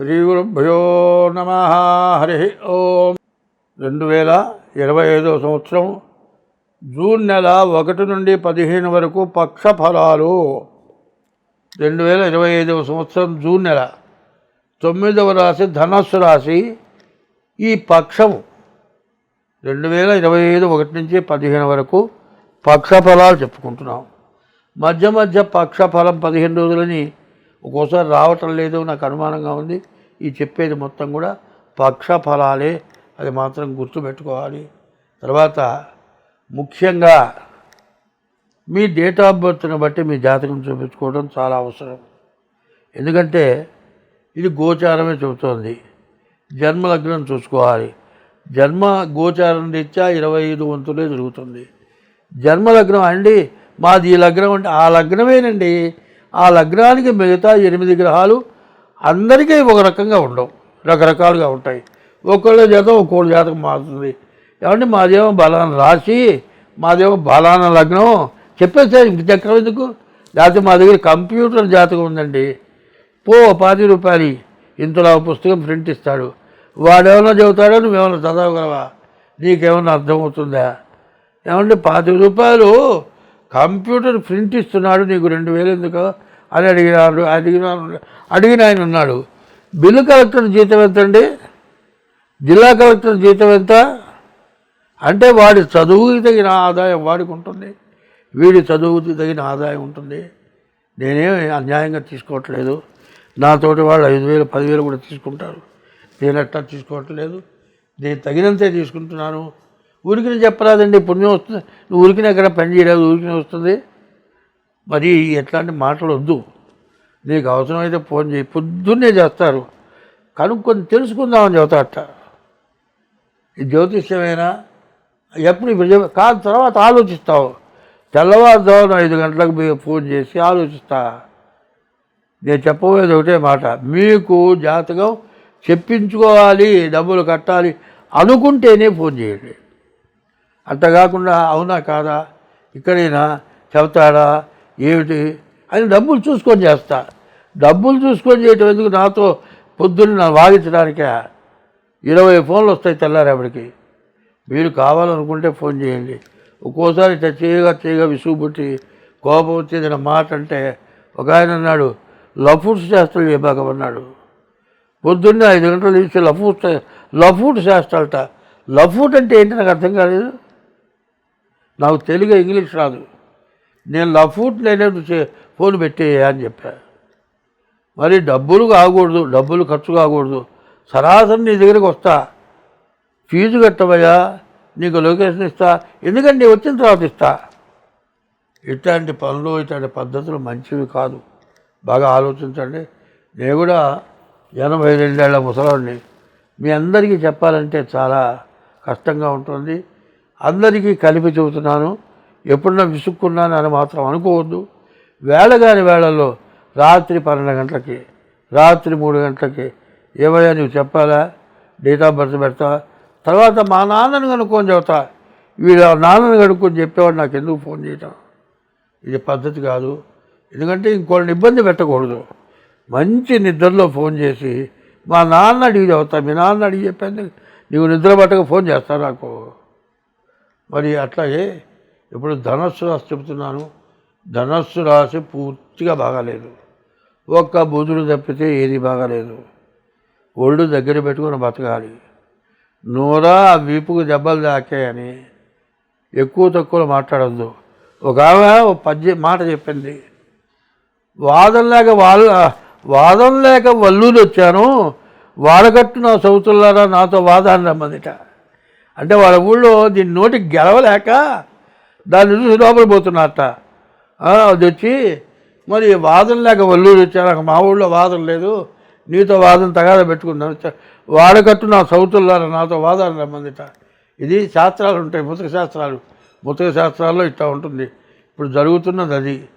శ్రీ గురుభ్యో నమ. హరి ఓం. రెండు వేల ఇరవై ఐదో సంవత్సరం జూన్ నెల ఒకటి నుండి పదిహేను వరకు పక్ష ఫలాలు రెండు వేల ఇరవై ఐదవ సంవత్సరం జూన్ నెల తొమ్మిదవ రాశి ధనస్సు రాశి ఈ పక్షము రెండు వేల ఇరవై ఐదు ఒకటి నుంచి పదిహేను వరకు పక్ష ఫలాలు చెప్పుకుంటున్నాం. మధ్య మధ్య పక్ష ఫలం పదిహేను రోజులని ఒక్కోసారి రావటం లేదు నాకు అనుమానంగా ఉంది. ఈ చెప్పేది మొత్తం కూడా పక్ష ఫలాలే అది మాత్రం గుర్తుపెట్టుకోవాలి. తర్వాత ముఖ్యంగా మీ డేట్ ఆఫ్ బర్త్ని బట్టి మీ జాతకం చూపించుకోవడం చాలా అవసరం. ఎందుకంటే ఇది గోచారమే చెబుతోంది. జన్మ లగ్నం చూసుకోవాలి. జన్మ గోచారం రీత్యా ఇరవై ఐదు వంతులే జరుగుతుంది జన్మ లగ్నం అండి మాది ఈ లగ్నం అంటే ఆ లగ్నమేనండి. ఆ లగ్నానికి మిగతా ఎనిమిది గ్రహాలు అందరికీ ఒక రకంగా ఉండవు. రకరకాలుగా ఉంటాయి. ఒక్కొక్క జాతకం ఒక్కొక్క జాతకం మారుతుంది. ఏమంటే మాదేమో బలాన రాశి మాదేమో బలాన లగ్నం చెప్పేస్తే ఇంక చక్రం ఎందుకు? లేకపోతే మా దగ్గర కంప్యూటర్ జాతకం ఉందండి. పో పాతి రూపాయలు ఇంతలో పుస్తకం ప్రింట్ ఇస్తాడు. వాడేమన్నా చదువుతాడో నువ్వేమన్నా చదవగలవా? నీకేమన్నా అర్థమవుతుందా? ఏమంటే పాతి రూపాయలు కంప్యూటర్ ప్రింట్ ఇస్తున్నాడు నీకు రెండు వేలు ఎందుకు? అని అడిగినాడు అడిగినారు అడిగిన ఆయన ఉన్నాడు. బిల్లు కలెక్టర్ జీతం ఎంత అండి జిల్లా కలెక్టర్ జీతం ఎంత? అంటే వాడి చదువుకి తగిన ఆదాయం వాడికి ఉంటుంది. వీడి చదువుకి తగిన ఆదాయం ఉంటుంది. నేనేమి అన్యాయంగా తీసుకోవట్లేదు. నాతోటి వాళ్ళు ఐదు వేలు పదివేలు కూడా తీసుకుంటారు. నేను ఎట్లా తీసుకోవట్లేదు. నేను తగినంతే తీసుకుంటున్నాను. ఊరికి చెప్పరాదండి పుణ్యం వస్తుంది. నువ్వు ఊరికి ఎక్కడ పని చేయలేదు ఊరికి వస్తుంది. మరి ఎట్లాంటి మాటలు వద్దు. నీకు అవసరమైతే ఫోన్ చేయి పొద్దున్నే చేస్తారు. కనుక్కొని తెలుసుకుందామని చెబుతాట ఈ జ్యోతిష్యమైనా? ఎప్పుడు కాదు తర్వాత ఆలోచిస్తావు. తెల్లవారుజామున ఐదు గంటలకు మీరు ఫోన్ చేసి ఆలోచిస్తా. నేను చెప్పబోయేది ఒకటే మాట. మీకు జాతకం చెప్పించుకోవాలి డబ్బులు కట్టాలి అనుకుంటేనే ఫోన్ చేయండి. అంతకాకుండా అవునా కాదా? ఇక్కడైనా? చెబుతాడా? ఏమిటి? అని డబ్బులు చూసుకొని చేస్తా. డబ్బులు చూసుకొని చేయటం ఎందుకు? నాతో పొద్దున్న నన్ను వాగించడానికే? ఇరవై ఫోన్లు వస్తాయి తెల్లారేపటికి మీరు కావాలనుకుంటే ఫోన్ చేయండి. ఒక్కోసారి ఇట్లా చేయగా చేయగా విసుగుబుట్టి కోపం వచ్చేది మాట అంటే ఒక ఆయన అన్నాడు లఫూట్ శాస్త్రం చెప్పాకమన్నాడు పొద్దున్నే ఐదు గంటలు తీసి లఫూట్ లఫూట్ శాస్త్రాలట లఫూట్ అంటే ఏంటి? నాకు అర్థం కాలేదు. నాకు తెలుగు ఇంగ్లీష్ రాదు. నేను లఫూట్ లేనట్టు చే ఫోన్ పెట్టేయా అని చెప్పా. మరి డబ్బులు కాకూడదు డబ్బులు ఖర్చు కాకూడదు. సరాసరి నీ దగ్గరికి వస్తా. ఫీజు కట్టవయ్యా నీకు లొకేషన్ ఇస్తా. ఎందుకంటే వచ్చిన తర్వాత ఇస్తా. ఇట్లాంటి పనులు ఇట్లాంటి పద్ధతులు మంచివి కాదు. బాగా ఆలోచించండి. నేను కూడా ఎనభై రెండేళ్ళ ముసలాడిని. మీ అందరికీ చెప్పాలంటే చాలా కష్టంగా ఉంటుంది. అందరికీ కలిపి చెబుతున్నాను. ఎప్పుడన్నా విసుక్కున్నాను అని మాత్రం అనుకోవద్దు. వేళగాని వేళల్లో రాత్రి పన్నెండు గంటలకి రాత్రి మూడు గంటలకి ఏమయ్యా నువ్వు చెప్పాలా? డేట్ ఆఫ్ బర్త్ పెడతా? తర్వాత మా నాన్నని కనుక్కొని చెబుతా. వీళ్ళ నాన్నని కనుక్కొని చెప్పేవాడు నాకు ఎందుకు ఫోన్ చేయటం? ఇది పద్ధతి కాదు. ఎందుకంటే ఇంకోళ్ళని ఇబ్బంది పెట్టకూడదు. మంచి నిద్రలో ఫోన్ చేసి మా నాన్న అడిగి చదువుతా మీ నాన్న అడిగి చెప్పాను నీవు నిద్ర పట్టక ఫోన్ చేస్తా నాకు? మరి అట్లాగే ఇప్పుడు ధనస్సు రాశి చెబుతున్నాను. ధనస్సు రాశి పూర్తిగా బాగాలేదు. ఒక్క బుధుడు తప్పితే ఏది బాగాలేదు. ఒళ్ళు దగ్గర పెట్టుకొని బతకాలి. నూరా ఆ వీపుకు దెబ్బలు తాకాయని ఎక్కువ తక్కువ మాట్లాడద్దు. ఒక ఆమె ఒక పద్య మాట చెప్పింది. వాదం లేక వాళ్ళు వాదం లేక వల్లూరు వచ్చాను. వాడగట్టు నా సౌతులారా నాతో వాదాన్ని రమ్మందిట. అంటే వాళ్ళ ఊళ్ళో దీని నోటికి గెలవలేక దాన్ని చూసి లోపల పోతున్నట్ట అది వచ్చి మరి వాదన లేక వల్లూరు వచ్చారు. మా ఊళ్ళో వాదన లేదు. నీతో వాదన తగాద పెట్టుకున్నాను వాడకట్టు నా సౌతులారా నాతో వాదన రమ్మందిట. ఇది శాస్త్రాలు ఉంటాయి ముతక శాస్త్రాలు. ముతక శాస్త్రాల్లో ఇట్లా ఉంటుంది. ఇప్పుడు జరుగుతున్నది అది.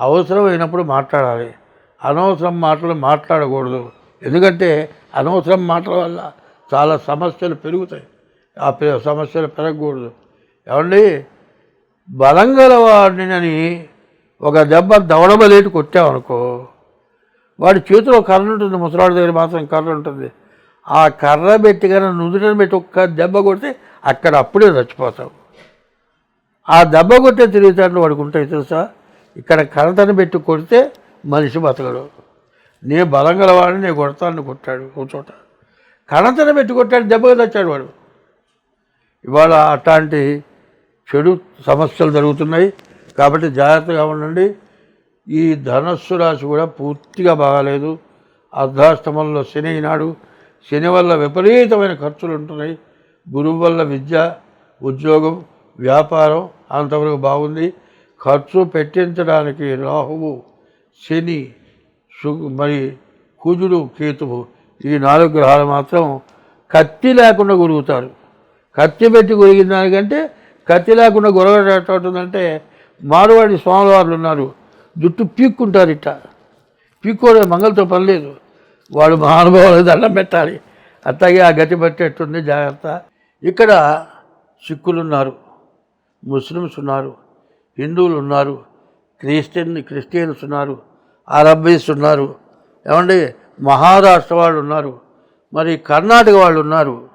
అవసరమైనప్పుడు మాట్లాడాలి. అనవసరం మాటలు మాట్లాడకూడదు. ఎందుకంటే అనవసరం మాటల వల్ల చాలా సమస్యలు పెరుగుతాయి. ఆ సమస్యలు పెరగకూడదు. ఏమండి? బలం గలవాడినని ఒక దెబ్బ దవడబలేటి కొట్టామనుకో వాడి చేతిలో కర్ర ఉంటుంది ముసలాడి దగ్గర మాత్రం కర్ర ఉంటుంది ఆ కర్ర పెట్టి కానీ నుదుటను పెట్టి ఒక్క దెబ్బ కొడితే అక్కడ అప్పుడే చచ్చిపోతావు. ఆ దెబ్బ కొట్టే తిరుగుతాడు వాడికి ఉంటాయి తెలుసా? ఇక్కడ కర్రతను పెట్టి కొడితే మనిషి బతకడు. నే బలం గలవాడిని నేను కొడతాను కొట్టాడు ఒక చోట. కణతను పెట్టి కొట్టాడు దెబ్బగా తెచ్చాడు వాడు. ఇవాళ అట్లాంటి చెడు సమస్యలు జరుగుతున్నాయి. కాబట్టి జాగ్రత్తగా ఉండండి. ఈ ధనస్సు రాశి కూడా పూర్తిగా బాగాలేదు. అర్ధాష్టమంలో శని ఈనాడు. శని వల్ల విపరీతమైన ఖర్చులు ఉంటున్నాయి. గురువు వల్ల విద్య ఉద్యోగం వ్యాపారం అంతవరకు బాగుంది. ఖర్చు పెట్టించడానికి రాహువు శని మరి కుజుడు కేతువు ఈ నాలుగు గ్రహాలు మాత్రం కత్తి లేకుండా గురుగుతారు. కత్తి పెట్టి గురిగిన దానికంటే కత్తి లేకుండా గురగటంటే మారువాడి స్వామివార్లు ఉన్నారు. జుట్టు పీక్కుంటారు ఇట్ట పీక్కోవడం మంగళతో పని లేదు. వాడు మహానుభావులు దండం పెట్టాలి. అట్లాగే ఆ గతి పట్టేట్టుంది జాగ్రత్త. ఇక్కడ సిక్కులు ఉన్నారు ముస్లిమ్స్ ఉన్నారు. హిందువులు ఉన్నారు. క్రిస్టియన్ క్రిస్టియన్స్ ఉన్నారు. అరబ్బీస్ ఉన్నారు. ఏమండి? మహారాష్ట్ర వాళ్ళు ఉన్నారు. మరి కర్ణాటక వాళ్ళు ఉన్నారు.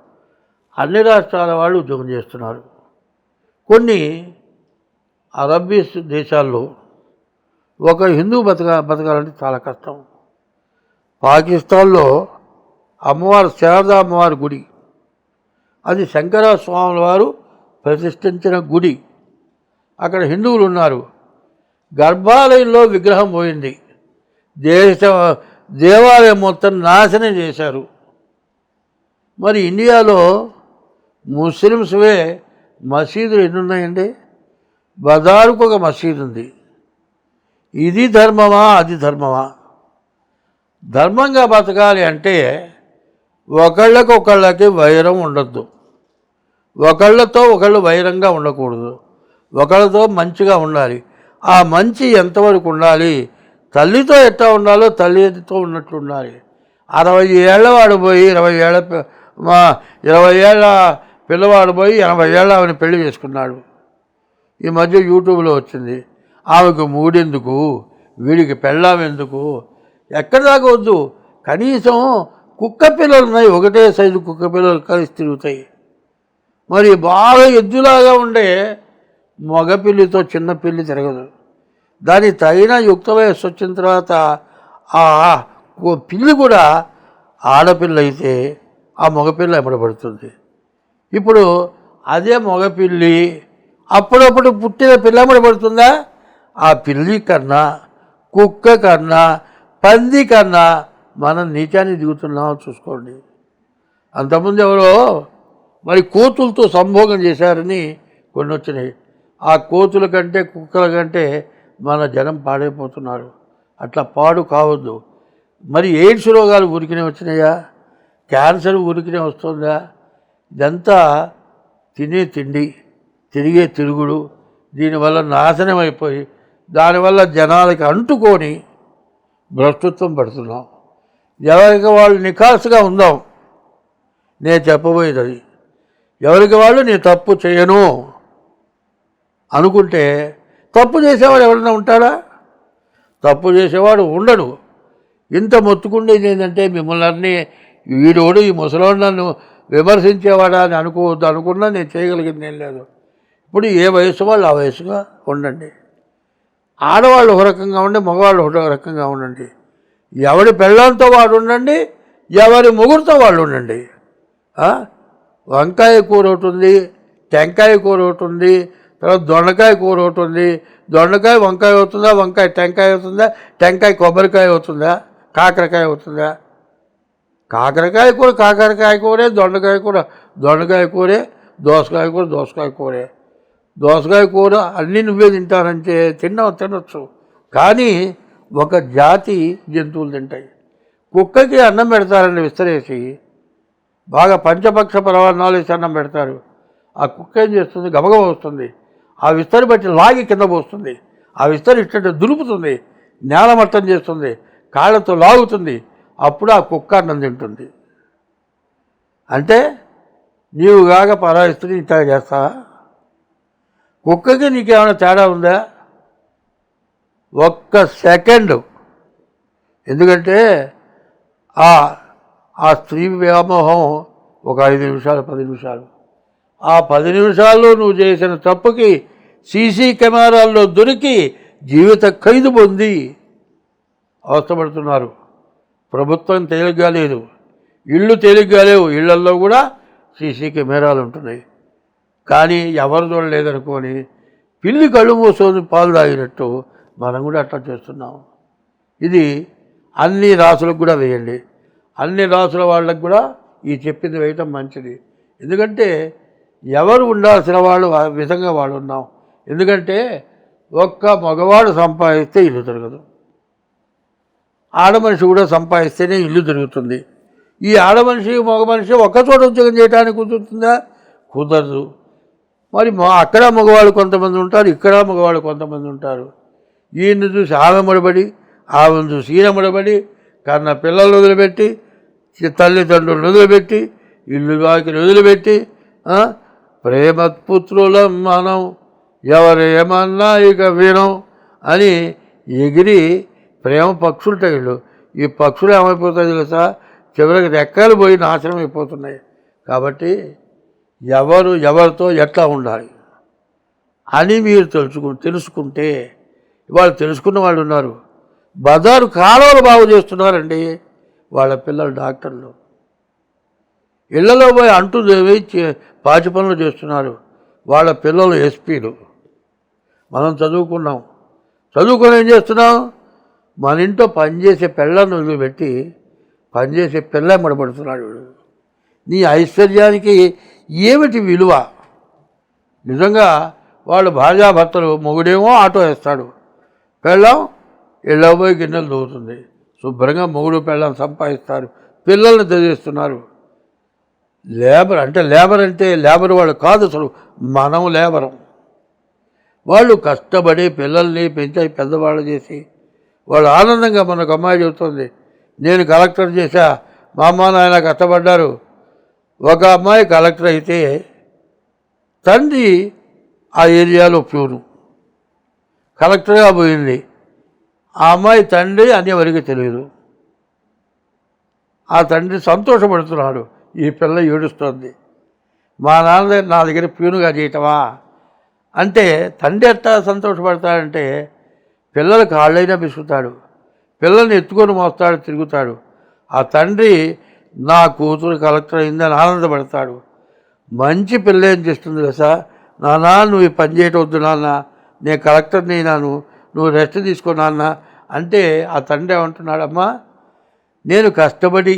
అన్ని రాష్ట్రాల వాళ్ళు ఉద్యోగం చేస్తున్నారు. కొన్ని అరబ్బీ దేశాల్లో ఒక హిందూ బతక బతకాలంటే చాలా కష్టం. పాకిస్తాన్లో అమ్మవారు శారదా అమ్మవారి గుడి. అది శంకర స్వాముల వారు ప్రతిష్ఠించిన గుడి. అక్కడ హిందువులు ఉన్నారు. గర్భాలయంలో విగ్రహం పోయింది. దేశ దేవాలయం మొత్తం నాశనం చేశారు. మరి ఇండియాలో ముస్లిమ్స్వే మసీదులు ఎన్ని ఉన్నాయండి బజారుకు ఒక మసీదు ఉంది ఇది ధర్మమా? అది ధర్మమా? ధర్మంగా బతకాలి అంటే ఒకళ్ళకొకళ్ళకి వైరం ఉండద్దు. ఒకళ్ళతో ఒకళ్ళు వైరంగా ఉండకూడదు. ఒకళ్ళతో మంచిగా ఉండాలి. ఆ మంచి ఎంతవరకు ఉండాలి? తల్లితో ఎట్లా ఉండాలో తల్లితో ఉన్నట్లు ఉండాలి. అరవై ఏళ్ళ వాడు పోయి ఇరవై ఏళ్ళ మా ఇరవై ఏళ్ళ పిల్లవాడు పోయి ఎనభై ఏళ్ళ ఆమెను పెళ్ళి చేసుకున్నాడు. ఈ మధ్య యూట్యూబ్లో వచ్చింది. ఆమెకు మూడెందుకు? వీడికి పెళ్ళాం ఎందుకు? ఎక్కడి దాకా వద్దు. కనీసం కుక్క పిల్లలు ఉన్నాయి. ఒకటే సైజు కుక్క పిల్లలు కలిసి తిరుగుతాయి. మరి బాగా ఎద్దులాగా ఉండే మగపిల్లితో చిన్న పిల్లి తిరగదు. దాని తగిన యుక్త వయస్సు వచ్చిన తర్వాత ఆ ఓ పిల్లి కూడా ఆడపిల్ల అయితే ఆ మగపిల్ల ఎమ్మడబడుతుంది ఇప్పుడు అదే మగపిల్లి అప్పుడప్పుడు పుట్టిన పిల్లమడి పడుతుందా? ఆ పిల్లి కన్నా కుక్క కన్నా పంది కన్నా మనం నీచాన్ని దిగుతున్నామో చూసుకోండి. అంతకుముందు ఎవరో మరి కోతులతో సంభోగం చేశారని కొన్ని వచ్చినాయి ఆ కోతుల కంటే కుక్కల కంటే మన జనం పాడైపోతున్నారు. అట్లా పాడు కావద్దు. మరి ఎయిడ్స్ రోగాలు ఉరికినే వచ్చినాయా? క్యాన్సర్ ఉరికినే వస్తుందా? ఇదంతా తినే తిండి తిరిగే తిరుగుడు దీనివల్ల నాశనం అయిపోయి దానివల్ల జనాలకి అంటుకొని భ్రష్టత్వం పడుతున్నాం. ఎవరికి వాళ్ళు నికాసుగా ఉందాం. నేను చెప్పబోయేది అది ఎవరికి వాళ్ళు నేను తప్పు చేయను అనుకుంటే తప్పు చేసేవాడు ఎవరైనా ఉంటాడా? తప్పు చేసేవాడు ఉండడు. ఇంత మొత్తుకుండేది ఏంటంటే మిమ్మల్ని అన్నీ వీడోడు ఈ ముసలోడు నన్ను విమర్శించేవాడా అని అనుకోవద్దు అనుకున్నా నేను చేయగలిగింది ఏం లేదు. ఇప్పుడు ఏ వయసు వాళ్ళు ఆ వయసుగా ఉండండి. ఆడవాళ్ళు ఒక రకంగా ఉండి మగవాళ్ళు ఒక రకంగా ఉండండి. ఎవడి పెళ్ళంతో వాడు ఉండండి ఎవరి ముగ్గురితో వాళ్ళు ఉండండి. వంకాయ కూర ఒకటి ఉంది టెంకాయ కూర ఒకటి ఉంది తర్వాత దొండకాయ కూర ఒకటి ఉంది. దొండకాయ వంకాయ అవుతుందా వంకాయ టెంకాయ అవుతుందా టెంకాయ కొబ్బరికాయ అవుతుందా కాకరకాయ అవుతుందా? కాకరకాయ కూర కాకరకాయ కూరే దొండకాయ కూర దొండకాయ కూరే దోసకాయ కూర దోసకాయ కూరే. దోసకాయ కూర అన్నీ నువ్వే తింటానంటే తిన్నావు తినొచ్చు. కానీ ఒక జాతి జంతువులు తింటాయి. కుక్కకి అన్నం పెడతారని విస్తరేసి బాగా పంచపక్ష పరవాన్నాలు వేసి అన్నం పెడతారు. ఆ కుక్క ఏం చేస్తుంది? గబగబ వస్తుంది. ఆ విస్తరి బట్టి లాగి కింద పోస్తుంది. ఆ విస్తరి ఇట్ట దులుపుతుంది. నేల మట్టం చేస్తుంది. కాళ్ళతో లాగుతుంది. అప్పుడు ఆ కుక్క అన్నం తింటుంది. అంటే నీవు కాక పరాయి స్త్రీ ఇట్లా చేస్తావా? కుక్కకి నీకేమైనా తేడా ఉందా? ఒక్క సెకండ్. ఎందుకంటే ఆ ఆ స్త్రీ వ్యామోహం ఒక ఐదు నిమిషాలు పది నిమిషాలు. ఆ పది నిమిషాల్లో నువ్వు చేసిన తప్పుకి సీసీ కెమెరాల్లో దొరికి జీవిత ఖైదు పొంది. అవస్థపడుతున్నారు. ప్రభుత్వం తేలిగ్గా లేదు. ఇళ్ళు తేలిగ్గా లేవు. ఇళ్ళల్లో కూడా సీసీ కెమెరాలు ఉంటున్నాయి. కానీ ఎవరు చూడలేదనుకొని పిల్లి కళ్ళు మూసుకొని పాలు తాగినట్టు మనం కూడా అట్లా చేస్తున్నాం. ఇది అన్ని రాసులకు కూడా వేయండి. అన్ని రాసుల వాళ్ళకు కూడా ఈ చెప్పింది వేయటం మంచిది. ఎందుకంటే ఎవరు ఉండాల్సిన వాళ్ళు విధంగా వాళ్ళు ఉన్నాం. ఎందుకంటే ఒక్క మగవాడు సంపాదిస్తే ఇల్లు తిరగదు. ఆడమనిషి కూడా సంపాదిస్తేనే ఇల్లు తిరుగుతుంది ఈ ఆడమనిషి మగ మనిషి ఒక్కచోట ఉద్యోగం చేయడానికి కుదురుతుందా? కుదరదు. మరి మా అక్కడ మగవాళ్ళు కొంతమంది ఉంటారు ఇక్కడ మగవాళ్ళు కొంతమంది ఉంటారు. ఈయన్ని చూసి ఆమె ముడబడి ఆమెను చూసి ఈయన ముడబడి కన్న పిల్లలు వదిలిపెట్టి తల్లిదండ్రులను వదిలిపెట్టి ఇల్లు వాకిలు వదిలిపెట్టి ఆ, ప్రేమపుత్రులం మనం ఎవరేమన్నా ఇక వినం అని ఎగిరి ప్రేమ పక్షులుంటాయి వీళ్ళు. ఈ పక్షులు ఏమైపోతాయి తెలుసా? చివరికి రెక్కలు పోయి నాశనం అయిపోతున్నాయి. కాబట్టి ఎవరు ఎవరితో ఎట్లా ఉండాలి అని మీరు తెలుసుకు తెలుసుకుంటే వాళ్ళు తెలుసుకున్న వాళ్ళు ఉన్నారు. బజారు కాలువలు బాగు చేస్తున్నారండి వాళ్ళ పిల్లలు డాక్టర్లు. ఇళ్ళలో పోయి అంటూ పాచి పనులు చేస్తున్నారు వాళ్ళ పిల్లలు ఎస్పీలు. మనం చదువుకున్నాం. చదువుకొని ఏం చేస్తున్నాం? మన ఇంట్లో పనిచేసే పిల్లలను వదిలిపెట్టి పనిచేసే పిల్ల మడబడుతున్నాడు వీడు. నీ ఐశ్వర్యానికి ఏమిటి విలువ? నిజంగా వాళ్ళు భార్యాభర్తలు మొగుడేమో ఆటో వేస్తాడు. పెళ్ళం ఇళ్ళబోయి గిన్నెలు దూవుతుంది శుభ్రంగా మొగుడు పెళ్ళం సంపాదిస్తారు. పిల్లల్ని చదివిస్తున్నారు. లేబర్ అంటే లేబర్ అంటే లేబర్ వాళ్ళు కాదు అసలు మనం లేబరం. వాళ్ళు కష్టపడి పిల్లల్ని పెంచి పెద్దవాళ్ళు చేసి వాళ్ళు ఆనందంగా మనకు అమ్మాయి చెబుతుంది. నేను కలెక్టర్ చేశా. మా అమ్మ నాయన కష్టపడ్డారు. ఒక అమ్మాయి కలెక్టర్ అయితే తండ్రి ఆ ఏరియాలో ప్యూను కలెక్టర్గా పోయింది ఆ అమ్మాయి తండ్రి అని ఎవరికి తెలియదు. ఆ తండ్రి సంతోషపడుతున్నాడు. ఈ పిల్ల ఏడుస్తుంది. మా నాన్న నా దగ్గర ప్యూనుగా చేయటమా? అంటే తండ్రి ఎట్టా సంతోషపడతాడంటే పిల్లలు కాళ్ళైనా పిసుకుతాడు. పిల్లల్ని ఎత్తుకొని మోస్తాడు తిరుగుతాడు. ఆ తండ్రి నా కూతురు కలెక్టర్ అయిందని ఆనందపడతాడు. మంచి పిల్ల ఏం చేస్తుంది కదా నాన్న నువ్వు ఈ పని చేయటం వద్దు నాన్న. నేను కలెక్టర్ని అయినాను. నువ్వు రెస్ట్ తీసుకో నాన్న. అంటే ఆ తండ్రి ఏమంటున్నాడమ్మా నేను కష్టపడి